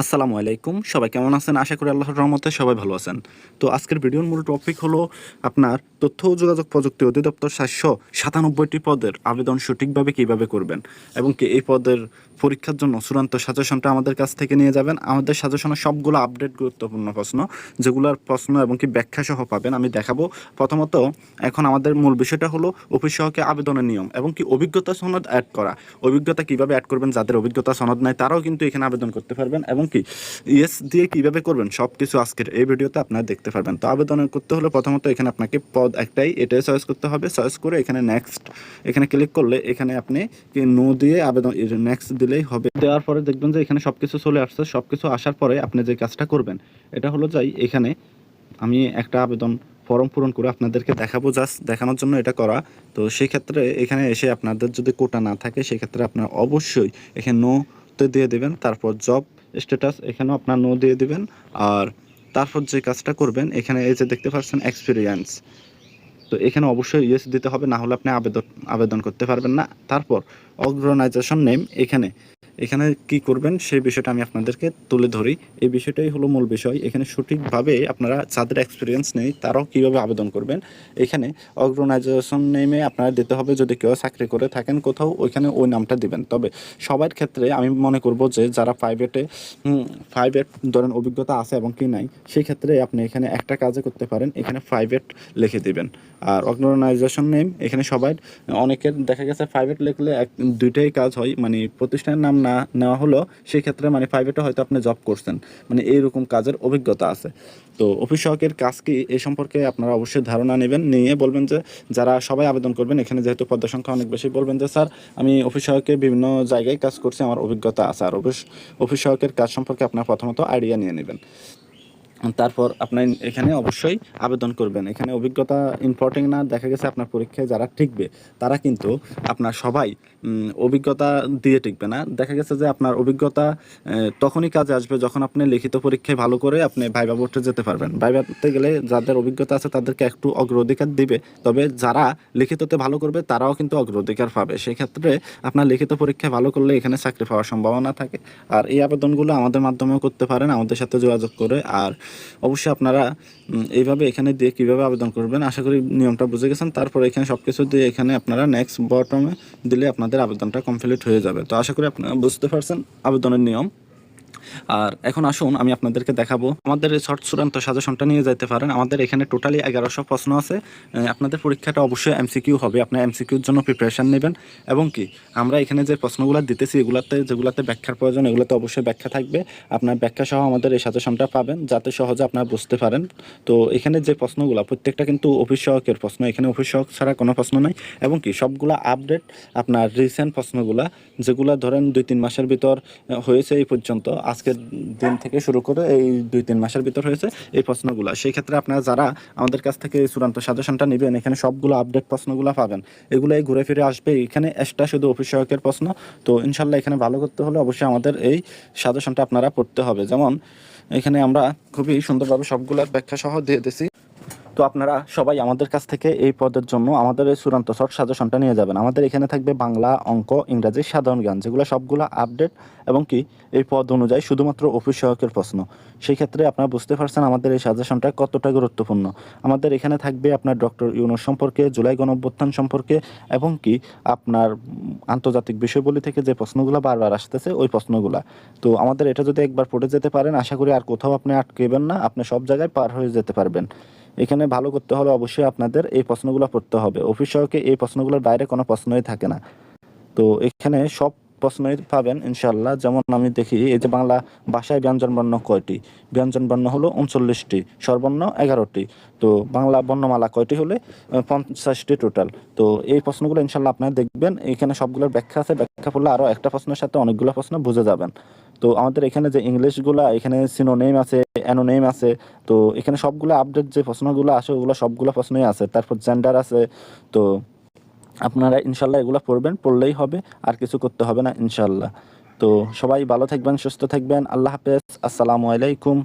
আসসালামু আলাইকুম। সবাই কেমন আছেন? আশা করি আল্লাহর রহমতে সবাই ভালো আছেন। তো আজকের ভিডিওর মূল টপিক হলো আপনার তথ্য ও যোগাযোগ প্রযুক্তি অধিদপ্তর সাতশো সাতানব্বইটি পদের আবেদন সঠিকভাবে কীভাবে করবেন এবং কি এই পদের পরীক্ষার জন্য চূড়ান্ত সাজেশনটা আমাদের কাছ থেকে নিয়ে যাবেন। আমাদের সাজেশনের সবগুলো আপডেট গুরুত্বপূর্ণ প্রশ্ন, যেগুলোর প্রশ্ন এবং কি ব্যাখ্যা সহ পাবেন আমি দেখাবো। প্রথমত, এখন আমাদের মূল বিষয়টা হলো অফিস সহকে আবেদনের নিয়ম এবং কি অভিজ্ঞতা সনদ অ্যাড করা। অভিজ্ঞতা কীভাবে অ্যাড করবেন, যাদের অভিজ্ঞতা সনদ নাই তারাও কিন্তু এখানে আবেদন করতে পারবেন এবং কি ইয়েস দিয়ে কীভাবে করবেন? সব কিছু আজকের এই ভিডিওতে আপনারা দেখতে পারবেন। তো আবেদন করতে হলে প্রথমত এখানে আপনাকে পদ একটাই, এটাই চয়েস করতে হবে। চয়েস করে এখানে নেক্সট এখানে ক্লিক করলে এখানে আপনি নো দিয়ে আবেদন নেক্সট দিলেই হবে। দেওয়ার পরে দেখবেন যে এখানে সব কিছু চলে আসছে। সব কিছু আসার পরে আপনি যে কাজটা করবেন, এটা হলো যাই, এখানে আমি একটা আবেদন ফর্ম পূরণ করে আপনাদেরকে দেখাবো জাস্ট দেখানোর জন্য এটা করা। তো সেই ক্ষেত্রে এখানে এসে আপনাদের যদি কোটা না থাকে, সেক্ষেত্রে আপনার অবশ্যই এখানে নোতে দিয়ে দেবেন। তারপর জব স্ট্যাটাস এখানেও আপনার নো দিয়ে দিবেন। আর তারপর যে কাজটা করবেন, এখানে এই যে দেখতে পাচ্ছেন এক্সপিরিয়েন্স তো এখানে অবশ্যই ইয়েস দিতে হবে, না হলে আপনি আবেদন আবেদন করতে পারবেন না। তারপর অর্গানাইজেশন নেম এখানে। এখানে কি করবেন, সেই বিষয়টা আমি আপনাদেরকে তুলে ধরি। এই বিষয়টাই হলো মূল বিষয়। এখানে সঠিকভাবে আপনারা যাদের এক্সপিরিয়েন্স নেই, তারাও কীভাবে আবেদন করবেন? এখানে অর্গানাইজেশন নেমে আপনারা দিতে হবে, যদি কেউ চাকরি করে থাকেন কোথাও, ওইখানে ওই নামটা দিবেন। তবে সবার ক্ষেত্রে আমি মনে করব যে, যারা প্রাইভেটে প্রাইভেট ধরেন অভিজ্ঞতা আছে এবং কি নাই সেই ক্ষেত্রে আপনি এখানে একটা কাজে করতে পারেন, এখানে প্রাইভেট লিখে দিবেন। আর অর্গানাইজেশন নেম এখানে সবাই, অনেকের দেখা গেছে প্রাইভেট লিখলে এক, দুইটাই কাজ হয় মানে প্রতিষ্ঠানের নাম না নেওয়া হলো সেই ক্ষেত্রে মানে প্রাইভেটে হয়তো আপনি জব করছেন। মানে এইরকম কাজের অভিজ্ঞতা আছে। তো অফিস সহকের কাজ কি এই সম্পর্কে আপনারা অবশ্যই ধারণা নেবেন, নিয়ে বলবেন যে যারা সবাই আবেদন করবেন, এখানে যেহেতু পদের সংখ্যা অনেক বেশি, বলবেন যে, স্যার, আমি অফিস সহায়কে বিভিন্ন জায়গায় কাজ করছি, আমার অভিজ্ঞতা আছে। আর অফিস অফিস সহায়কের কাজ সম্পর্কে আপনার প্রথমত আইডিয়া নিয়ে নেবেন। তারপর আপনার এখানে অবশ্যই আবেদন করবেন। এখানে অভিজ্ঞতা ইম্পর্টেন্ট না, দেখা গেছে আপনার পরীক্ষায় যারা টিকবে, তারা কিন্তু আপনার সবাই অভিজ্ঞতা দিয়ে টিকবে না। দেখা গেছে যে আপনার অভিজ্ঞতা তখনই কাজে আসবে যখন আপনি লিখিত পরীক্ষায় ভালো করে আপনি ভাইবা বোর্ডে যেতে পারবেন। ভাইবাতে গেলে যাদের অভিজ্ঞতা আছে তাদেরকে একটু অগ্রাধিকার দিবে, তবে যারা লিখিততে ভালো করবে তারাও কিন্তু অগ্রাধিকার পাবে। সেক্ষেত্রে আপনার লিখিত পরীক্ষায় ভালো করলে এখানে চাকরি পাওয়ার সম্ভাবনা থাকে। আর এই আবেদনগুলো আমাদের মাধ্যমেও করতে পারেন, আমাদের সাথে যোগাযোগ করে। আর অবশ্যই আপনারা এইভাবে এখানে দিয়ে কীভাবে আবেদন করবেন, আশা করি নিয়মটা বুঝে গেছেন। তারপরে এখানে সব কিছু দিয়ে এখানে আপনারা নেক্সট বটমে দিলে আপনাদের আবেদনটা কমপ্লিট হয়ে যাবে। তো আশা করি আপনারা বুঝতে পারছেন আবেদনের নিয়ম। আর এখন আসুন, আমি আপনাদেরকে দেখাবো। আমাদের এই শর্ট চূড়ান্ত সাজেশনটা নিয়ে যেতে পারেন। আমাদের এখানে টোটালি এগারোশো প্রশ্ন আছে। আপনাদের পরীক্ষাটা অবশ্যই এমসিকিউ হবে। আপনার এমসিকিউর জন্য প্রিপারেশান নেবেন। এবং কি, আমরা এখানে যে প্রশ্নগুলো দিতেছি, এগুলাতে, যেগুলাতে ব্যাখ্যার প্রয়োজন, এগুলোতে অবশ্যই ব্যাখ্যা থাকবে। আপনার ব্যাখ্যা সহ আমাদের এই সাজেশনটা পাবেন, যাতে সহজে আপনারা বুঝতে পারেন। তো এখানে যে প্রশ্নগুলো, প্রত্যেকটা কিন্তু অফিস সহকের প্রশ্ন। এখানে অফিস সহক ছাড়া কোনো প্রশ্ন নাই। এবং কি, সবগুলো আপডেট আপনার রিসেন্ট প্রশ্নগুলা, যেগুলো ধরেন দুই তিন মাসের ভিতর হয়েছে এই পর্যন্ত। আজকের দিন থেকে শুরু করে এই দুই তিন মাসের ভিতর হয়েছে এই প্রশ্নগুলো। সেই ক্ষেত্রে আপনারা যারা আমাদের কাছ থেকে চূড়ান্ত সাজেশনটা নেবেন, এখানে সবগুলো আপডেট প্রশ্নগুলো পাবেন। এগুলো এই ঘুরে ফিরে আসবে। এখানে এক্সট্রা শুধু অফিস সহায়কের প্রশ্ন। তো ইনশাল্লাহ এখানে ভালো করতে হলে অবশ্যই আমাদের এই সাজেশনটা আপনারা পড়তে হবে। যেমন এখানে আমরা খুবই সুন্দরভাবে সবগুলোর ব্যাখ্যা সহ দিয়ে দিছি। তো আপনারা সবাই আমাদের কাছ থেকে এই পদের জন্য আমাদের এই চূড়ান্ত শর্ট সাজেশনটা নিয়ে যাবেন। আমাদের এখানে থাকবে বাংলা অঙ্ক, ইংরাজি, সাধারণ জ্ঞান, যেগুলো সবগুলো আপডেট এবং কি এই পদ অনুযায়ী শুধুমাত্র অফিস সহায়কের প্রশ্ন। সেই ক্ষেত্রে আপনারা বুঝতে পারছেন আমাদের এই সাজেশনটা কতটা গুরুত্বপূর্ণ। আমাদের এখানে থাকবে আপনার ডক্টর ইউনুস সম্পর্কে, জুলাই গণঅভ্যুত্থান সম্পর্কে এবং কি আপনার আন্তর্জাতিক বিষয়বলি থেকে যে প্রশ্নগুলো বারবার আসতেছে, ওই প্রশ্নগুলো। তো আমাদের এটা যদি একবার পড়ে যেতে পারেন, আশা করি আর কোথাও আপনি আটকেবেন না, আপনি সব জায়গায় পার হয়ে যেতে পারবেন। এখানে ভালো করতে হলে অবশ্যই আপনাদের এই প্রশ্নগুলো পড়তে হবে। অফিস সহকে এই প্রশ্নগুলোর বাইরে কোনো প্রশ্নই থাকে না। তো এখানে সব প্রশ্নই পাবেন ইনশাল্লাহ যেমন আমি দেখি, এই যে বাংলা ভাষায় ব্যঞ্জন বর্ণ কয়টি? ব্যঞ্জন বর্ণ হলো উনচল্লিশটি, স্বরবর্ণ এগারোটি। তো বাংলা বর্ণমালা কয়টি হলে? পঞ্চাশটি টোটাল তো এই প্রশ্নগুলো ইনশাল্লাহ আপনারা দেখবেন। এখানে সবগুলোর ব্যাখ্যা আছে। ব্যাখ্যা করলে আরও একটা প্রশ্নের সাথে অনেকগুলো প্রশ্ন বুঝে যাবেন। তো আমাদের এখানে যে ইংলিশগুলো, এখানে সিনোনেম আছে অ্যানোনেম আছে, তো এখানে সবগুলো আপডেট যে প্রশ্নগুলো আসে, ওগুলো সবগুলো প্রশ্নই আছে। তারপর জেন্ডার আছে, তো আপনারা ইনশাল্লাহ এগুলো পড়বেন, পড়লেই হবে, আর কিছু করতে হবে না ইনশাল্লাহ। তো সবাই ভালো থাকবেন, সুস্থ থাকবেন, আল্লাহ হাফেজ, আসসালামু আলাইকুম।